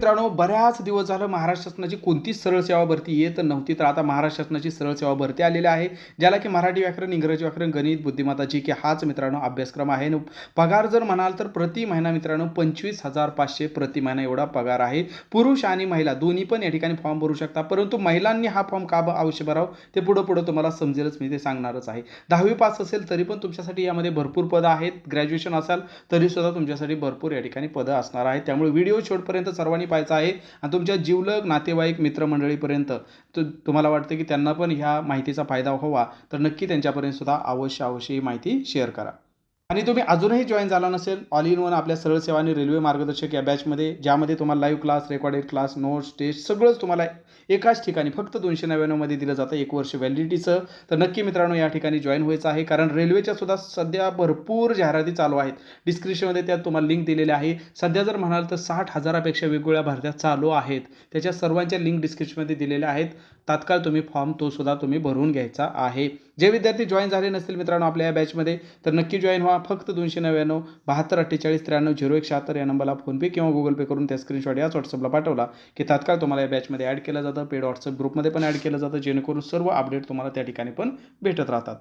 मित्रांनो बऱ्याच दिवस झालं महाराष्ट्र शासनाची कोणतीच सरळ सेवा भरती येत नव्हती. तर आता महाराष्ट्र शासनाची सरळ सेवा भरती आलेली आहे ज्याला की मराठी व्याकरण इंग्रजी व्याकरण गणित बुद्धिमत्ता जी की हाच मित्रांनो अभ्यासक्रम आहे. पगार जर म्हणाल तर प्रति महिना मित्रांनो पंचवीस हजार पाचशे प्रति महिना एवढा पगार आहे. पुरुष आणि महिला दोन्ही पण या ठिकाणी फॉर्म भरू शकता. परंतु महिलांनी हा फॉर्म का अवश्य भरावं? ते पुढं पुढं तुम्हाला समजेलच मी ते सांगणारच आहे. दहावी पास असेल तरी पण तुमच्यासाठी यामध्ये भरपूर पदं आहेत. ग्रॅज्युएशन असाल तरी सुद्धा तुमच्यासाठी भरपूर या ठिकाणी पदं असणार आहेत. त्यामुळे व्हिडिओ शेवटपर्यंत सर्वांनी पाहायचा आहे. आणि तुमच्या जीवलग नातेवाईक मित्रमंडळीपर्यंत तर तुम्हाला वाटतं की त्यांना पण ह्या माहितीचा फायदा व्हावा. तर नक्की त्यांच्यापर्यंत सुद्धा अवश्य अवश्य ही माहिती शेअर करा. आणि तुम्ही अजूनही जॉईन झाला नसेल ऑल इन वन आपल्या सरळ सेवा आणि रेल्वे मार्गदर्शक या बॅचमध्ये ज्यामध्ये तुम्हाला live class recorded class notes test सगळंच तुम्हाला एकाच ठिकाणी फक्त दोनशे नव्याण्णवमध्ये दिलं जातं. एक वर्ष व्हॅलिडिटीचं तर नक्की मित्रांनो या ठिकाणी जॉईन व्हायचं आहे. कारण रेल्वेच्या सुद्धा सध्या भरपूर जाहिराती चालू आहेत. डिस्क्रिप्शनमध्ये त्यात तुम्हाला लिंक दिलेली आहे. सध्या जर म्हणाल तर साठ हजारापेक्षा वेगवेगळ्या भरत्या चालू आहेत. त्याच्या सर्वांच्या लिंक डिस्क्रिप्शनमध्ये दिलेल्या आहेत. तात्काळ तुम्ही फॉर्म तो सुद्धा तुम्ही भरून घ्यायचा आहे. जे विद्यार्थी जॉईन झाले नसतील मित्रांनो आपल्या या बॅचमध्ये तर नक्की जॉईन व्हा. फक्त दोनशे नव्याण्णव बहात्तर अठ्ठेचाळीस त्र्याण्णव झिरो एक शहात्तर या नंबरला फोनपे किंवा गुगल पे करून त्या स्क्रीनशॉट याच व्हॉट्सअपला पाठवला की तात्काळ तुम्हाला या बॅचमध्ये ॲड केलं जातं. पेड व्हॉट्सअप ग्रुपमध्ये पण ॲड केलं जातं जेणेकरून सर्व अपडेट तुम्हाला त्या ठिकाणी पण भेटत राहतात.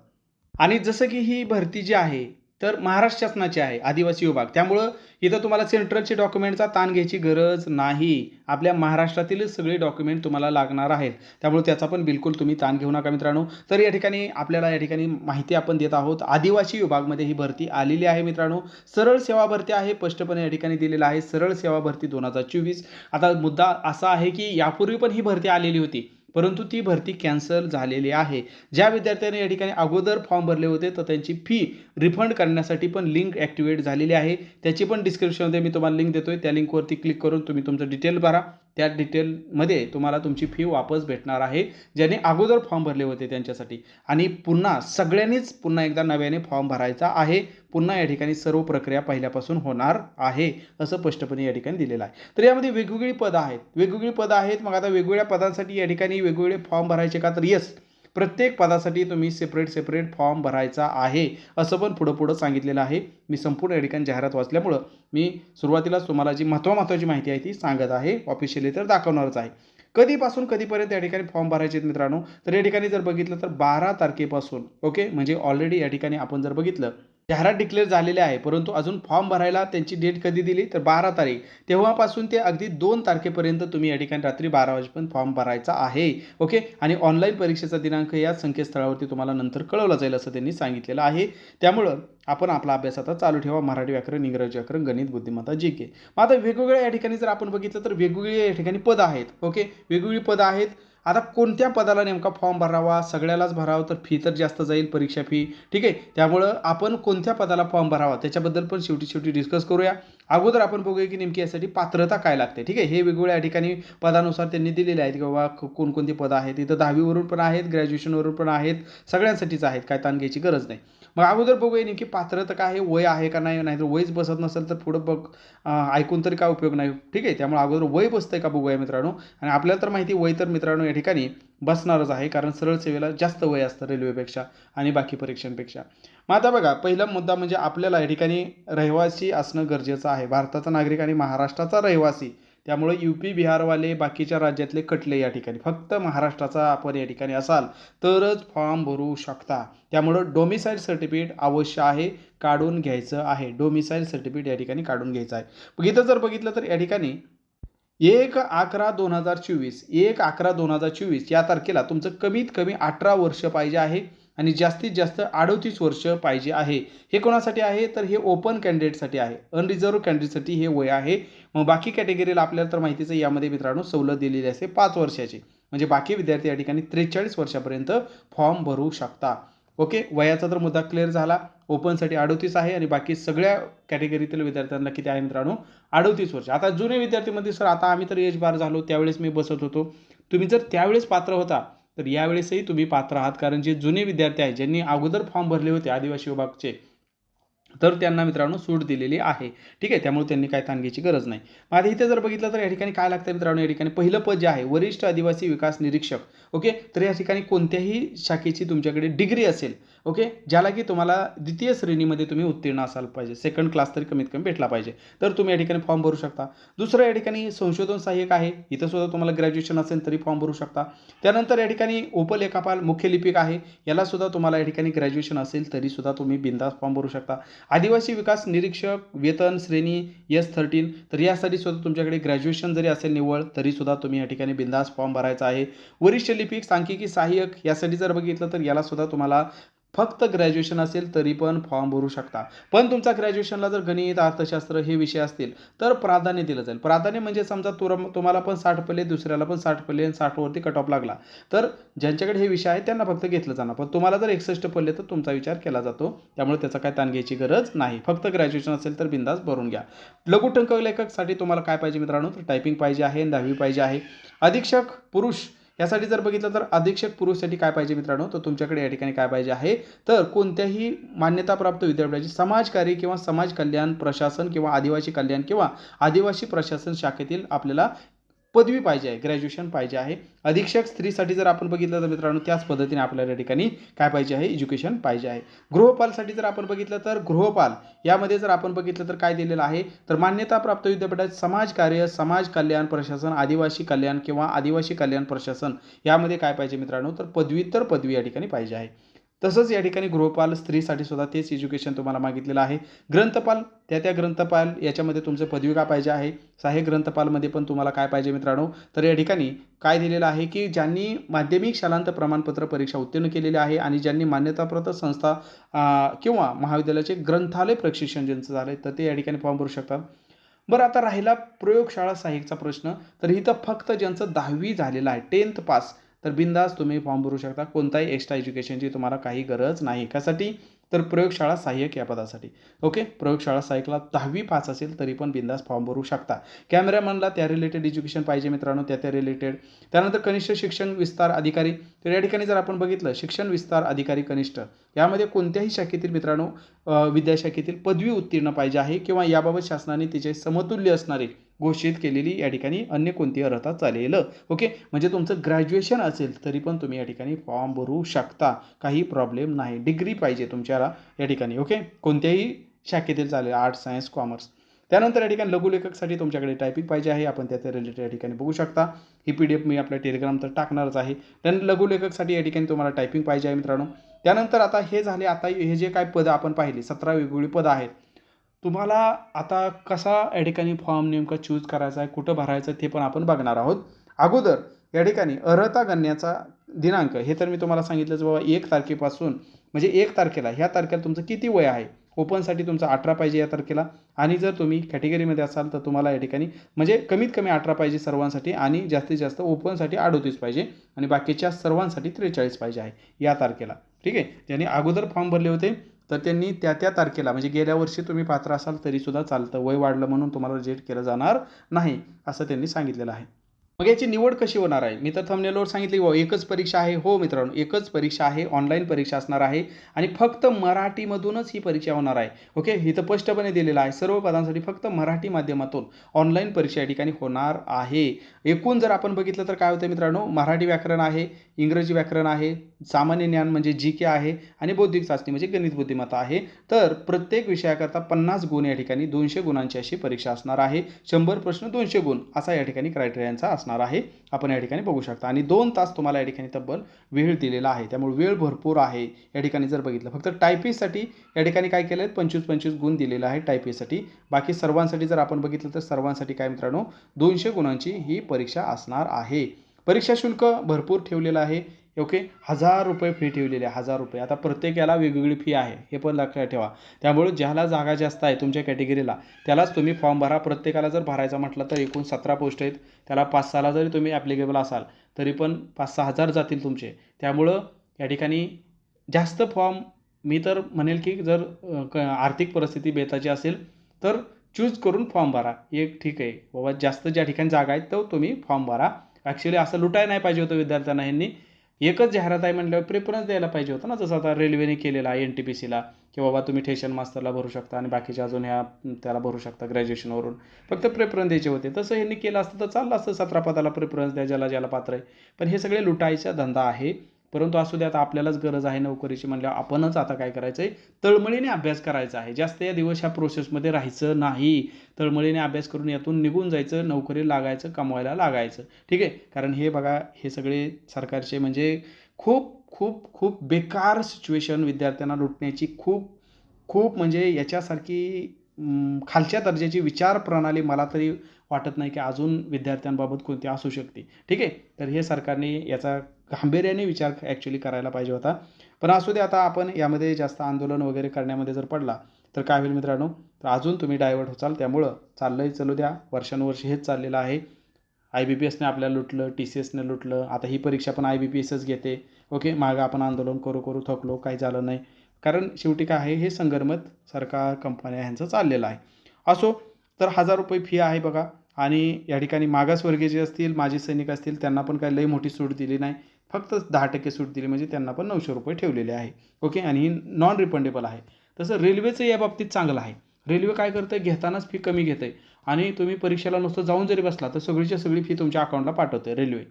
आणि जसं की ही भरती जी आहे तर महाराष्ट्र शासनाचे आहे आदिवासी विभाग. त्यामुळं इथं तुम्हाला सेंट्रलचे डॉक्युमेंटचा ताण घ्यायची गरज नाही. आपल्या महाराष्ट्रातील सगळे डॉक्युमेंट तुम्हाला लागणार आहेत. त्यामुळे त्याचा पण बिलकुल तुम्ही ताण घेऊ नका मित्रांनो. तर या ठिकाणी आपल्याला या ठिकाणी माहिती आपण देत आहोत. आदिवासी विभागमध्ये ही भरती आलेली आहे मित्रांनो. सरळ सेवा भरती आहे स्पष्टपणे या ठिकाणी दिलेलं आहे. सरळ सेवा भरती दोन हजार चोवीस. आता मुद्दा असा आहे की यापूर्वी पण ही भरती आलेली होती. परंतु ती भरती कॅन्सल झालेली आहे. ज्या विद्यार्थ्यांनी या ठिकाणी अगोदर फॉर्म भरले होते तर त्यांची फी रिफंड करण्यासाठी पण लिंक ॲक्टिवेट झालेली आहे. त्याची पण डिस्क्रिप्शनमध्ये मी तुम्हाला लिंक देतोय. त्या लिंकवरती क्लिक करून तुम्ही तुमचं डिटेल भरा. त्या डिटेलमध्ये तुम्हाला तुमची फी वापस भेटणार आहे ज्याने अगोदर फॉर्म भरले होते त्यांच्यासाठी. आणि पुन्हा सगळ्यांनीच पुन्हा एकदा नव्याने फॉर्म भरायचा आहे. पुन्हा या ठिकाणी सर्व प्रक्रिया पहिल्यापासून होणार आहे असं स्पष्टपणे या ठिकाणी दिलेलं आहे. तर यामध्ये वेगवेगळी पदं आहेत. वेगवेगळी पदं आहेत मग आता वेगवेगळ्या पदांसाठी या ठिकाणी वेगवेगळे फॉर्म भरायचे का तर येस प्रत्येक पदासाठी तुम्ही सेपरेट सेपरेट फॉर्म भरायचा आहे असं पण पुढं पुढं सांगितलेलं आहे. मी संपूर्ण या ठिकाणी जाहिरात वाचल्यामुळं मी सुरुवातीलाच तुम्हाला जी महत्त्वा महत्त्वाची माहिती आहे ती सांगत आहे. ऑफिशियली तर दाखवणारच आहे. कधीपासून कधीपर्यंत या ठिकाणी फॉर्म भरायचे आहेत मित्रांनो? तर या ठिकाणी जर बघितलं तर बारा तारखेपासून ओके म्हणजे ऑलरेडी या ठिकाणी आपण जर बघितलं जाहिरात डिक्लेअर झालेले आहे परंतु अजून फॉर्म भरायला त्यांची डेट कधी दिली? तर बारा तारीख. तेव्हापासून ते अगदी दोन तारखेपर्यंत तुम्ही या ठिकाणी रात्री बारा वाजेपर्यंत फॉर्म भरायचा आहे. ओके आणि ऑनलाईन परीक्षेचा दिनांक या संकेतस्थळावरती तुम्हाला नंतर कळवला जाईल असं त्यांनी सांगितलेलं आहे. त्यामुळं आपण आपला अभ्यास आता चालू ठेवा. मराठी व्याकरण इंग्रजी व्याकरण गणित बुद्धिमत्ता जी के. मग आता वेगवेगळ्या या ठिकाणी जर आपण बघितलं तर वेगवेगळी या ठिकाणी पदं आहेत. ओके वेगवेगळी पदं आहेत. आता कोणत्या पदाला नेमका फॉर्म भरावा? सगळ्यालाच भरावा तर फी तर जास्त जाईल परीक्षा फी ठीक आहे? त्यामुळं आपण कोणत्या पदाला फॉर्म भरावा? त्याच्याबद्दल पण शेवटी शेवटी डिस्कस करूया. अगोदर आपण बघूया की नेमकी यासाठी पात्रता काय लागते. ठीक आहे? हे वेगवेगळ्या ठिकाणी पदानुसार त्यांनी दिलेले आहेत की बाबा कोणकोणती पदं आहेत. इथं दहावीवरून पण आहेत ग्रॅज्युएशनवरून पण आहेत. सगळ्यांसाठीच आहेत. काय ताण घ्यायची गरज नाही. मग अगोदर बघूया नेमकी पात्रता काय आहे वय आहे का नाही नाहीतर वयच बसत नसेल तर पुढं बघ. ऐकून तरी काय उपयोग नाही. ठीक आहे? त्यामुळे अगोदर वय बसतंय का बघूया मित्रांनो. आणि आपल्याला तर माहिती वय तर मित्रांनो या ठिकाणी बसणारच आहे कारण सरळ सेवेला जास्त वय असतं रेल्वेपेक्षा आणि बाकी परीक्षांपेक्षा. मग आता बघा पहिला मुद्दा म्हणजे आपल्याला या ठिकाणी रहिवासी असणं गरजेचं आहे. भारताचा नागरिक आणि महाराष्ट्राचा रहिवासी. त्यामुळे यू पी बिहारवाले बाकीच्या राज्यातले कटले या ठिकाणी. फक्त महाराष्ट्राचा आपण या ठिकाणी असाल तरच फॉर्म भरू शकता. त्यामुळं डोमिसाईल सर्टिफिकेट अवश्य आहे काढून घ्यायचं आहे. डोमिसाईल सर्टिफिकेट या ठिकाणी काढून घ्यायचं आहे. इथं जर बघितलं तर या ठिकाणी एक अकरा दोन हजार चोवीस एक अकरा दोन हजार चोवीस या तारखेला तुमचं कमीत कमी अठरा वर्ष पाहिजे आहे. आणि जास्तीत जास्त अडोतीस वर्ष पाहिजे आहे. हे कोणासाठी आहे? तर हे ओपन कॅन्डिडेटसाठी आहे. अनरिझर्व कॅन्डिडेटसाठी हे वय आहे. मग बाकी कॅटेगरीला आपल्याला तर माहितीच आहे यामध्ये मित्रांनो सवलत दिलेली असते पाच वर्षाची. म्हणजे बाकी विद्यार्थी या ठिकाणी त्रेचाळीस वर्षापर्यंत फॉर्म भरू शकता. ओके वयाचा तर मुद्दा क्लिअर झाला. ओपनसाठी अडोतीस आहे आणि बाकी सगळ्या कॅटेगरीतील विद्यार्थ्यांना किती आहे मित्रांनो? अडोतीस वर्ष. आता जुने विद्यार्थीमध्ये सर आता आम्ही तर एज बार झालो त्यावेळेस मी बसत होतो. तुम्ही जर त्यावेळेस पात्र होता तर यावेळेसही तुम्ही पात्र आहात. कारण जे जुने विद्यार्थी आहेत ज्यांनी अगोदर फॉर्म भरले होते आदिवासी विभागचे तर त्यांना मित्रांनो सूट दिलेली आहे. ठीक आहे? त्यामुळे त्यांनी काय ताण घ्यायची गरज नाही. मग आता इथे जर बघितलं तर या ठिकाणी काय लागतं मित्रांनो? या ठिकाणी पहिलं पद जे आहे वरिष्ठ आदिवासी विकास निरीक्षक. ओके? तर या ठिकाणी कोणत्याही शाखेची तुमच्याकडे डिग्री असेल ओके? ज्याला की तुम्हाला द्वितीय श्रेणीमध्ये तुम्ही उत्तीर्ण असाल पाहिजे. सेकंड क्लास तरी कमीत कमी भेटला पाहिजे. तर तुम्ही या ठिकाणी फॉर्म भरू शकता. दुसरं या ठिकाणी संशोधन सहाय्यक आहे. इथं सुद्धा तुम्हाला ग्रॅज्युएशन असेल तरी फॉर्म भरू शकता. त्यानंतर या ठिकाणी उपलेखापाल मुख्य लिपिक आहे. याला सुद्धा तुम्हाला या ठिकाणी ग्रॅज्युएशन असेल तरी सुद्धा तुम्ही बिंदास फॉर्म भरू शकता. आदिवासी विकास निरीक्षक वेतन श्रेणी एस थर्टीन तर यासाठी सुद्धा तुमच्याकडे ग्रॅज्युएशन जरी असेल निव्वळ तरी सुद्धा तुम्ही या ठिकाणी बिंदास फॉर्म भरायचा आहे. वरिष्ठ लिपिक सांख्यिकी सहाय्यक यासाठी जर बघितलं तर याला सुद्धा तुम्हाला फक्त ग्रॅज्युएशन असेल तरी पण फॉर्म भरू शकता. पण तुमचा ग्रॅज्युएशनला जर गणित अर्थशास्त्र हे विषय असतील तर प्राधान्य दिलं जाईल. प्राधान्य म्हणजे समजा तुर तुम्हाला पण साठ पडले दुसऱ्याला पण साठ पडले आणि साठवरती कट ऑफ लागला. तर ज्यांच्याकडे हे विषय आहे त्यांना फक्त घेतलं जाणार. पण तुम्हाला जर एकसष्ट पडले तर तुमचा विचार केला जातो. त्यामुळे त्याचा काय ताण घ्यायची गरज नाही. फक्त ग्रॅज्युएशन असेल तर बिंदास भरून घ्या. लघुटंक लेखकसाठी तुम्हाला काय पाहिजे मित्रांनो? तर टायपिंग पाहिजे आहे दहावी पाहिजे आहे. अधीक्षक पुरुष यासाठी जर बघितलं तर अधीक्षक पुरुषसाठी काय पाहिजे मित्रांनो? तर तुमच्याकडे या ठिकाणी काय पाहिजे आहे? तर कोणत्याही मान्यताप्राप्त विद्यापीठाची समाजकार्य किंवा समाज कल्याण प्रशासन किंवा आदिवासी कल्याण किंवा आदिवासी प्रशासन शाखेतील आपल्याला पदवी पाहिजे आहे ग्रॅज्युएशन पाहिजे आहे. अधीक्षक स्त्रीसाठी जर आपण बघितलं तर मित्रांनो त्याच पद्धतीने आपल्याला या ठिकाणी काय पाहिजे आहे? एज्युकेशन पाहिजे आहे. गृहपालसाठी जर आपण बघितलं तर गृहपाल यामध्ये जर आपण बघितलं तर काय दिलेलं आहे? तर मान्यताप्राप्त विद्यापीठात समाज कार्य समाज कल्याण प्रशासन आदिवासी कल्याण किंवा आदिवासी कल्याण प्रशासन यामध्ये काय पाहिजे मित्रांनो? तर पदव्युत्तर पदवी या ठिकाणी पाहिजे आहे. तसंच या ठिकाणी गृहपाल स्त्रीसाठी सुद्धा तेच एज्युकेशन तुम्हाला मागितलेलं आहे. ग्रंथपाल त्या त्या ग्रंथपाल याच्यामध्ये तुमचं पदवी का पाहिजे आहे? सहाय्यक ग्रंथपालमध्ये पण तुम्हाला काय पाहिजे मित्रांनो? तर या ठिकाणी काय दिलेलं आहे की ज्यांनी माध्यमिक शालांत प्रमाणपत्र परीक्षा उत्तीर्ण केलेली आहे आणि ज्यांनी मान्यताप्राप्त संस्था किंवा महाविद्यालयाचे ग्रंथालय प्रशिक्षण ज्यांचं झालं आहे तर ते या ठिकाणी फॉर्म भरू शकतात. बरं आता राहिला प्रयोगशाळा सहाय्यकचा प्रश्न. तर इथं फक्त ज्यांचं दहावी झालेलं आहे टेन्थ पास तर बिंदास तुम्ही फॉर्म भरू शकता. कोणताही एक्स्ट्रा एज्युकेशनची तुम्हाला काही गरज नाही. कशासाठी? तर प्रयोगशाळा सहाय्यक या पदासाठी. ओके प्रयोगशाळा सहाय्यकला दहावी पास असेल तरी पण बिंदास फॉर्म भरू शकता. कॅमेरामनला त्या रिलेटेड एज्युकेशन पाहिजे मित्रांनो त्या त्या रिलेटेड त्यानंतर कनिष्ठ शिक्षण विस्तार अधिकारी. तर या ठिकाणी जर आपण बघितलं शिक्षण विस्तार अधिकारी कनिष्ठ. यामध्ये कोणत्याही शाखेतील मित्रांनो विद्याशाखेतील पदवी उत्तीर्ण पाहिजे आहे किंवा याबाबत शासनाने तिचे समतुल्य असणारे घोषित केलेली या ठिकाणी अन्य कोणती अर्हता चालेल? ओके म्हणजे तुमचं ग्रॅज्युएशन असेल तरी पण तुम्ही या ठिकाणी फॉर्म भरू शकता. काही प्रॉब्लेम नाही. डिग्री पाहिजे तुमच्याला या ठिकाणी. ओके कोणत्याही शाखेतील चालेल. आर्ट्स सायन्स कॉमर्स त्यानंतर या ठिकाणी लघुलेखकसाठी तुमच्याकडे टायपिंग पाहिजे आहे. आपण त्याच्या रिलेटेड या ठिकाणी बघू शकता. ही पी डी एफ मी आपल्या टेलिग्राम तर टाकणारच आहे. त्यानंतर लघुलेखकसाठी या ठिकाणी तुम्हाला टायपिंग पाहिजे आहे मित्रांनो. त्यानंतर आता हे झाले. आता हे जे काय पदं आपण पाहिली सतरा वेगवेगळी पदं आहेत. तुम्हाला आता कसा या ठिकाणी फॉर्म नेमका चूज करायचा आहे कुठं भरायचं ते पण आपण बघणार आहोत. अगोदर या ठिकाणी अर्हता गणण्याचा दिनांक हे तर मी तुम्हाला सांगितलंच बाबा एक तारखेपासून म्हणजे एक तारखेला ह्या तारखेला तुमचं किती वय आहे? ओपनसाठी तुमचं अठरा पाहिजे या तारखेला. आणि जर तुम्ही कॅटेगरीमध्ये असाल तर तुम्हाला या ठिकाणी म्हणजे कमीत कमी अठरा पाहिजे सर्वांसाठी आणि जास्तीत जास्त ओपनसाठी अडोतीस पाहिजे आणि बाकीच्या सर्वांसाठी त्रेचाळीस पाहिजे आहे या तारखेला. ठीक आहे? ज्यांनी अगोदर फॉर्म भरले होते तर त्यांनी त्या त्या तारखेला म्हणजे गेल्या वर्षी तुम्ही पात्र असाल तरीसुद्धा चालतं. वय वाढलं म्हणून तुम्हाला रिजेक्ट केलं जाणार नाही असं त्यांनी सांगितलेलं आहे. मग याची निवड कशी होणार आहे? मी तर थंबनेलवर सांगितली हो एकच परीक्षा आहे. हो मित्रांनो एकच परीक्षा आहे. ऑनलाईन परीक्षा असणार आहे. आणि फक्त मराठीमधूनच ही परीक्षा होणार आहे. ओके इथं स्पष्टपणे दिलेलं आहे. सर्व पदांसाठी फक्त मराठी माध्यमातून ऑनलाईन परीक्षा या ठिकाणी होणार आहे. एकूण जर आपण बघितलं तर काय होतं मित्रांनो? मराठी व्याकरण आहे इंग्रजी व्याकरण आहे सामान्य ज्ञान म्हणजे जी के आहे आणि बौद्धिक चाचणी म्हणजे गणित बुद्धिमत्ता आहे. तर प्रत्येक विषयाकरता पन्नास गुण या ठिकाणी दोनशे गुणांची अशी परीक्षा असणार आहे. शंभर प्रश्न दोनशे गुण असा या ठिकाणी क्रायटेरियांचा असणार आहे. आपण या ठिकाणी बघू शकता. आणि दोन तास तुम्हाला या ठिकाणी तब्बल वेळ दिलेला आहे. त्यामुळे वेळ भरपूर आहे या ठिकाणी जर बघितलं. फक्त टायपिंगसाठी या ठिकाणी काय केलं आहे? पंचवीस पंचवीस गुण दिलेला आहे टायपिंगसाठी बाकी सर्वांसाठी जर आपण बघितलं तर सर्वांसाठी काय मित्रांनो? दोनशे गुणांची ही परीक्षा असणार आहे. परीक्षा शुल्क भरपूर ठेवलेलं आहे. ओके? हजार रुपये फी ठेवलेली आहे हजार रुपये. आता प्रत्येकाला वेगवेगळी फी आहे हे पण लक्षात ठेवा. त्यामुळे ज्याला जागा जास्त आहे तुमच्या कॅटेगरीला त्यालाच तुम्ही फॉर्म भरा. प्रत्येकाला जर भरायचा म्हटलं तर एकूण सतरा पोस्ट आहेत. त्याला पाच सहाला जरी तुम्ही ॲप्लिकेबल असाल तरी पण पाच सहा हजार जातील तुमचे. त्यामुळं या ठिकाणी जास्त फॉर्म मी तर म्हणेल की जर क आर्थिक परिस्थिती बेताची असेल तर चूज करून फॉर्म भरा. एक ठीक आहे. बाबा जास्त ज्या ठिकाणी जागा आहेत तो तुम्ही फॉर्म भरा. ॲक्च्युली असं लुटाय नाही पाहिजे होतं विद्यार्थ्यांना ह्यांनी. एकच जाहिरात आहे म्हटल्यावर प्रेफरन्स द्यायला पाहिजे होतं ना. जसं आता रेल्वेने केलेला आहे एन टी पी सीला की बाबा तुम्ही ठेशन मास्तरला भरू शकता आणि बाकीच्या अजून ह्या त्याला भरू शकता ग्रॅज्युएशनवरून फक्त प्रेफरन्स द्यायचे होते. तसं ह्यांनी केलं असतं तर चाललं असतं. सतरा पदाला प्रेफरन्स द्या ज्याला ज्याला पात्र आहे. पण हे सगळे लुटायचा धंदा आहे. परंतु असू दे आता आपल्यालाच गरज आहे नोकरीची म्हणल्यावर आपणच आता काय करायचं आहे तळमळीने अभ्यास करायचा आहे. जास्त या दिवस ह्या प्रोसेसमध्ये राहायचं नाही. तळमळीने अभ्यास करून यातून निघून जायचं नोकरी लागायचं कमवायला लागायचं. ठीक आहे? कारण हे बघा हे सगळे सरकारचे म्हणजे खूप खूप खूप बेकार सिच्युएशन विद्यार्थ्यांना लुटण्याची खूप खूप म्हणजे याच्यासारखी खालच्या दर्जाची विचार प्रणाली मला तरी वाटत नाही की अजून विद्यार्थ्यांबाबत कोणती असू शकते. ठीक आहे? तर हे सरकारने याचा गांभीर्याने विचार ॲक्च्युली करायला पाहिजे होता. पण असू दे आता आपण यामध्ये जास्त आंदोलन वगैरे करण्यामध्ये जर पडला तर काय होईल मित्रांनो? तर अजून तुम्ही डायव्हर्ट होचाल. त्यामुळं चाललंही चालू द्या. वर्षानुवर्ष हेच चाललेलं आहे. आय बी पी एसने आपल्याला लुटलं टी सी एसने लुटलं. आता ही परीक्षा पण आय बी पी एसच घेते. ओके? मागं आपण आंदोलन करू करू थकलो काही झालं नाही. कारण शेवटी काय आहे? हे संगरमत सरकार कंपन्या ह्यांचं चाललेलं आहे. असो तर हजार रुपये फी आहे बघा. आणि या ठिकाणी मागासवर्गीय जे असतील माजी सैनिक असतील त्यांना पण काही लई मोठी सूट दिली नाही. फक्त दहा टक्के सूट दिली म्हणजे त्यांना पण नऊशे रुपये ठेवलेले आहे. ओके? आणि ही नॉन रिफंडेबल आहे. तसं रेल्वेचं या बाबतीत चांगलं आहे. रेल्वे काय करतं घेतानाच फी कमी घेते आणि तुम्ही परीक्षेला नुसतं जाऊन जरी बसला तर सगळीच्या सगळी फी तुमच्या अकाउंटला पाठवते रेल्वे.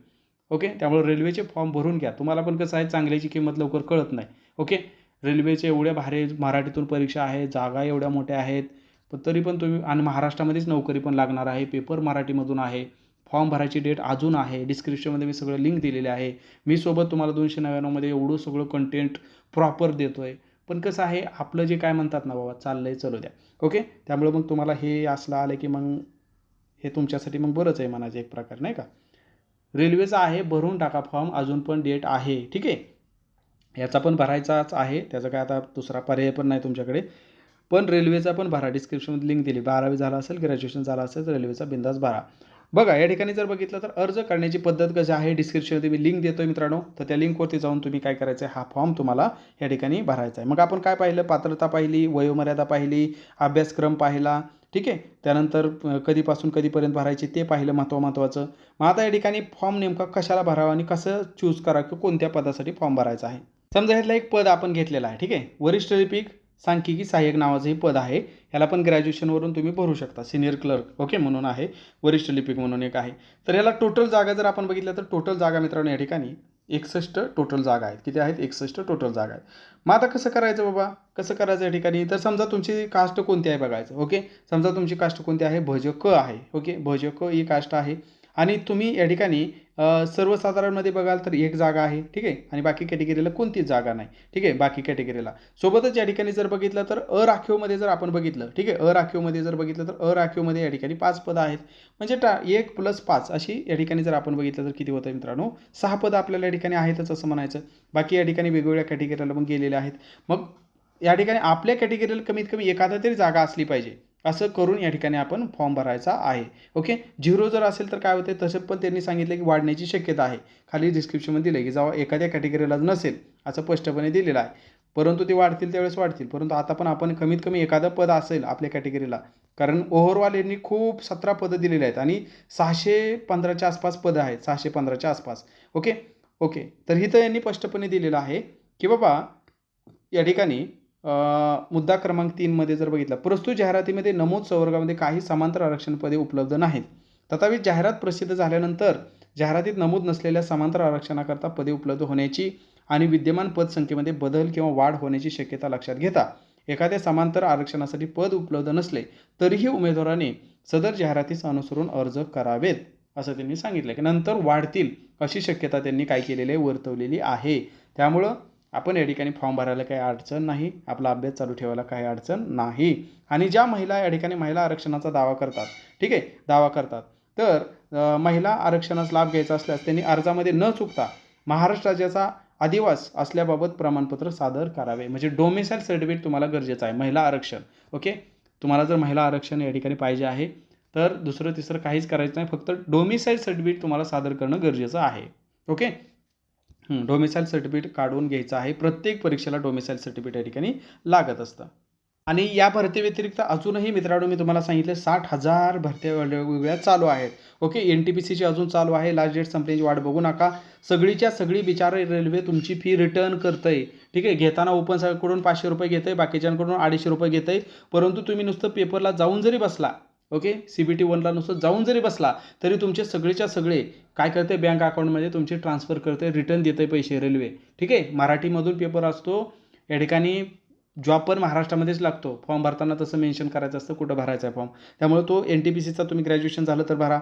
ओके? त्यामुळे रेल्वेचे फॉर्म भरून घ्या. तुम्हाला पण कसं आहे चांगल्याची किंमत लवकर कळत नाही. ओके? रेल्वेचे एवढ्या भारी मराठीतून परीक्षा आहे जागा एवढ्या मोठ्या आहेत. पण तरी पण तुम्ही आणि महाराष्ट्रामध्येच नोकरी पण लागणार आहे पेपर मराठीमधून आहे फॉर्म भरायची डेट अजून आहे डिस्क्रिप्शनमध्ये मी सगळं लिंक दिलेले आहे. मी सोबत तुम्हाला दोनशे नव्याण्णवमध्ये एवढं सगळं कंटेंट प्रॉपर देतो आहे पण कसं आहे आपलं जे काय म्हणतात ना बाबा चाललं आहे चलू द्या. ओके त्यामुळे मग तुम्हाला हे असलं आलं की मग हे तुमच्यासाठी मग बरंच आहे म्हणायचं एक प्रकार नाही का? रेल्वेचं आहे भरून टाका फॉर्म अजून पण डेट आहे ठीक आहे? याचा पण भरायचाच आहे त्याचा काय आता दुसरा पर्याय पण नाही तुमच्याकडे. पण रेल्वेचा पण भरा. डिस्क्रिप्शनमध्ये लिंक दिली. बारावी झाला असेल ग्रॅज्युएशन झालं असेल तर रेल्वेचा बिंदास भरा. बघा या ठिकाणी जर बघितलं तर अर्ज करण्याची पद्धत कशी आहे डिस्क्रिप्शनमध्ये मी लिंक देतो आहे मित्रांनो. तर त्या लिंकवरती जाऊन तुम्ही काय करायचं आहे हा फॉर्म तुम्हाला या ठिकाणी भरायचा आहे. मग आपण काय पाहिलं? पात्रता पाहिली वयोमर्यादा पाहिली अभ्यासक्रम पाहिला. ठीक आहे? त्यानंतर कधीपासून कधीपर्यंत भरायचे ते पाहिलं महत्त्व महत्त्वाचं मग आता या ठिकाणी फॉर्म नेमका कशाला भरावा आणि कसं चूज करा की कोणत्या पदासाठी फॉर्म भरायचा आहे. समजा ह्यातला एक पद आपण घेतलेला आहे. ठीक आहे? वरिष्ठ लिपिक सांख्यिकी सहाय्यक नावाचं हे पद आहे. ह्याला पण ग्रॅज्युएशनवरून तुम्ही भरू शकता. सिनियर क्लर्क ओके म्हणून आहे. वरिष्ठ लिपिक म्हणून एक आहे. तर याला टोटल जागा जर आपण बघितलं तर टोटल जागा मित्रांनो या ठिकाणी एकसष्ट टोटल जागा आहेत. किती आहेत? एकसष्ट टोटल जागा आहेत. मग आता कसं करायचं बाबा? कसं करायचं या ठिकाणी? तर समजा तुमची कास्ट कोणती आहे बघायचं ओके समजा तुमची कास्ट कोणती आहे? भज क आहे ओके भज क ही कास्ट आहे. आणि तुम्ही या ठिकाणी सर्वसाधारणमध्ये बघाल तर एक जागा आहे ठीक आहे? आणि बाकी कॅटेगरीला कोणतीच जागा नाही ठीक आहे? बाकी कॅटेगरीला सोबतच या ठिकाणी जर बघितलं तर अराखीवमध्ये जर आपण बघितलं ठीक आहे? अराखीवमध्ये जर बघितलं तर अराखीवमध्ये या ठिकाणी पाच पदं आहेत. म्हणजे टा एक प्लस पाच अशी या ठिकाणी जर आपण बघितलं तर किती होतं मित्रांनो? सहा पदं आपल्याला या ठिकाणी आहेतच असं म्हणायचं. बाकी या ठिकाणी वेगवेगळ्या कॅटेगरीला मग गेलेले आहेत. मग या ठिकाणी आपल्या कॅटेगरीला कमीत कमी एखादा तरी जागा असली पाहिजे. असं करून या ठिकाणी आपण फॉर्म भरायचा आहे. ओके झिरो जर असेल तर काय होते तसं पण त्यांनी सांगितलं की वाढण्याची शक्यता आहे. खाली डिस्क्रिप्शनमध्ये दिलं की जेव्हा एखाद्या कॅटेगरीला नसेल असं स्पष्टपणे दिलेलं आहे. परंतु ते वाढतील त्यावेळेस वाढतील. परंतु आता पण आपण कमीत कमी एखादं पद असेल आपल्या कॅटेगरीला कारण ओव्हरऑल यांनी खूप सतरा पदं दिलेली आहेत आणि सहाशे पंधराच्या आसपास पदं आहेत. सहाशे पंधराच्या आसपास. ओके ओके तर हिथं यांनी स्पष्टपणे दिलेलं आहे की बाबा या ठिकाणी मुद्दा क्रमांक तीनमध्ये जर बघितला प्रस्तुत जाहिरातीमध्ये नमूद संवर्गामध्ये काही समांतर आरक्षण पदे उपलब्ध नाहीत. तथापि जाहिरात प्रसिद्ध झाल्यानंतर जाहिरातीत नमूद नसलेल्या समांतर आरक्षणाकरता पदे उपलब्ध होण्याची आणि विद्यमान पदसंख्येमध्ये बदल किंवा वाढ होण्याची शक्यता लक्षात घेता एखाद्या समांतर आरक्षणासाठी पद उपलब्ध नसले तरीही उमेदवाराने सदर जाहिरातीस अनुसरून अर्ज करावेत असं त्यांनी सांगितलं. की नंतर वाढतील अशी शक्यता त्यांनी काय केलेली आहे? वर्तवलेली आहे. त्यामुळं आपण या ठिकाणी फॉर्म भरायला काही अडचण नाही. आपला अभ्यास चालू ठेवायला काही अडचण नाही. आणि ज्या महिला या ठिकाणी महिला आरक्षणाचा दावा करतात ठीक आहे? दावा करतात. तर महिला आरक्षणाचा लाभ घ्यायचा असल्यास त्यांनी अर्जामध्ये न चुकता महाराष्ट्र राज्याचा अधिवास असल्याबाबत प्रमाणपत्र सादर करावे. म्हणजे डोमिसाईल सर्टिफिकेट तुम्हाला गरजेचं आहे महिला आरक्षण. ओके? तुम्हाला जर महिला आरक्षण या ठिकाणी पाहिजे आहे तर दुसरं तिसरं काहीच करायचं नाही. फक्त डोमिसाईल सर्टिफिकेट तुम्हाला सादर करणं गरजेचं आहे. ओके? डोमिसाईल सर्टिफिकेट काढून घ्यायचं आहे. प्रत्येक परीक्षेला डोमिसाईल सर्टिफिकेट या ठिकाणी लागत असतं. आणि या भरतीव्यतिरिक्त अजूनही मित्रांनो मी तुम्हाला सांगितलं साठ हजार भरत्या वेगवेगळ्या चालू आहेत. ओके एन टी पी सीची अजून चालू आहे. लास्ट डेट संपण्याची वाट बघू नका. सगळीच्या सगळी बिचारे रेल्वे तुमची फी रिटर्न करतंय. ठीक आहे घेताना ओपन साईडकडून पाचशे रुपये घेतंय बाकीच्यांकडून अडीचशे रुपये घेतंय. परंतु तुम्ही नुसतं पेपरला जाऊन जरी बसला ओके? सी बी टी वनला नुसतं जाऊन जरी बसला तरी तुमचे सगळेच्या सगळे काय करते बँक अकाउंटमध्ये तुमचे ट्रान्सफर करते रिटर्न देते पैसे रेल्वे ठीक आहे? मराठीमधून पेपर असतो या ठिकाणी जॉब पण महाराष्ट्रामध्येच लागतो. फॉर्म भरताना तसं मेन्शन करायचं असतं कुठं भरायचा आहे फॉर्म त्यामुळे तो एन टी पी सीचा तुम्ही ग्रॅज्युएशन झालं तर भरा.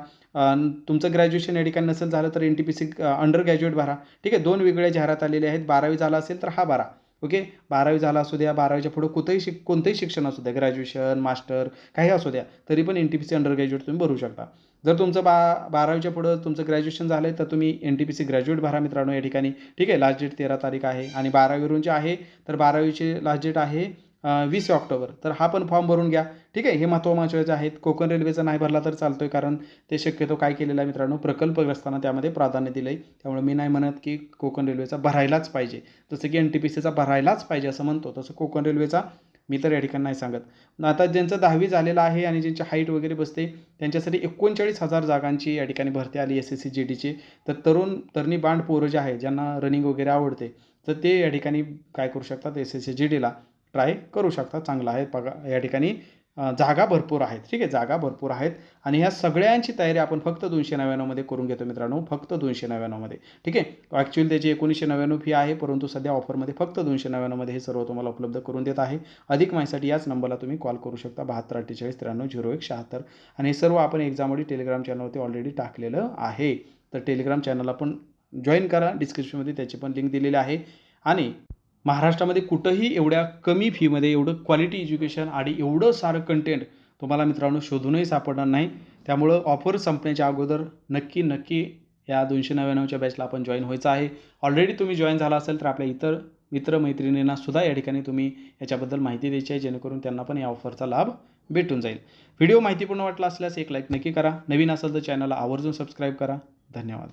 तुमचं ग्रॅज्युएशन या ठिकाणी नसेल झालं तर N T P C undergraduate भरा. ठीक आहे? दोन वेगळ्या जाहिरात आलेल्या आहेत. बारावी झाला असेल तर हा भरा. ओके? बारावी झाला असू द्या बारावीच्या पुढं कोणतंही शिक कोणतंही शिक्षण असू द्या ग्रॅज्युएशन मास्टर काही असू द्या तरी पण N T P C undergraduate तुम्ही भरू शकता. जर तुमचं बा बारावीच्या पुढं तुमचं ग्रॅज्युएशन झालं आहे तर तुम्ही N T P C graduate भरा मित्रांनो या ठिकाणी. ठीक आहे लास्ट डेट तेरा तारीख आहे. आणि बारावीवरून जे आहे तर बारावीचे लास्ट डेट आहे वीस ऑक्टोबर. तर हा पण फॉर्म भरून घ्या. ठीक आहे? हे महत्त्वाचे आहेत. कोकण रेल्वेचा नाही भरला तर चालतो आहे कारण ते शक्यतो काय केलेलं आहे मित्रांनो? प्रकल्पग्रस्तांना त्यामध्ये प्राधान्य दिलं आहे त्यामुळे मी नाही म्हणत की कोकण रेल्वेचा भरायलाच पाहिजे. जसं की एन टी पी सीचा भरायलाच पाहिजे असं म्हणतो. तसं कोकण रेल्वेचा मी तर या ठिकाणी नाही सांगत. आता ज्यांचं दहावी झालेलं आहे आणि ज्यांची हाईट वगैरे बसते त्यांच्यासाठी एकोणचाळीस हजार जागांची या ठिकाणी भरती आली एस एस सी जी डीची तर तरुण तरुणी बांड पोरं जे आहे ज्यांना रनिंग वगैरे आवडते तर ते या ठिकाणी काय करू शकतात एस एस सी जी डीला ट्राय करू शकता. चांगला आहे. पगा या ठिकाणी जागा भरपूर आहेत. ठीक आहे जागा भरपूर आहेत. आणि ह्या सगळ्यांची तयारी आपण फक्त दोनशे नव्याण्णवमध्ये करून घेतो मित्रांनो. फक्त दोनशे नव्याण्णवमध्ये ठीक आहे? ॲक्च्युअली त्याची एकोणीसशे नव्याण्णव फी आहे परंतु सध्या ऑफरमध्ये फक्त दोनशे नव्याण्णवमध्ये हे सर्व तुम्हाला उपलब्ध करून देत आहे. अधिक माहितीसाठी याच नंबरला तुम्ही कॉल करू शकता. बहात्तर अठ्ठेचाळीस त्र्याण्णव झिरो एक शहात्तर. आणि हे सर्व आपण एक्झामवडी टेलिग्राम चॅनलवरती ऑलरेडी टाकलेलं आहे. तर टेलिग्राम चॅनलला पण जॉईन करा. डिस्क्रिप्शनमध्ये त्याची पण लिंक दिलेली आहे. आणि महाराष्ट्रामध्ये कुठंही एवढ्या कमी फीमध्ये एवढं क्वालिटी एज्युकेशन आणि एवढं सारं कंटेंट तुम्हाला मित्रांनो शोधूनही सापडणार नाही. त्यामुळं ऑफर संपण्याच्या अगोदर नक्की नक्की या दोनशे नव्याण्णवच्या बॅचला आपण जॉईन व्हायचं आहे. ऑलरेडी तुम्ही जॉईन झाला असेल तर आपल्या इतर मित्रमैत्रिणींना सुद्धा या ठिकाणी तुम्ही याच्याबद्दल माहिती द्यायची आहे जेणेकरून त्यांना पण या ऑफरचा लाभ भेटून जाईल. व्हिडिओ माहितीपूर्ण वाटला असल्यास एक लाईक नक्की करा. नवीन असेल तर चॅनलला आवर्जून सबस्क्राईब करा. धन्यवाद.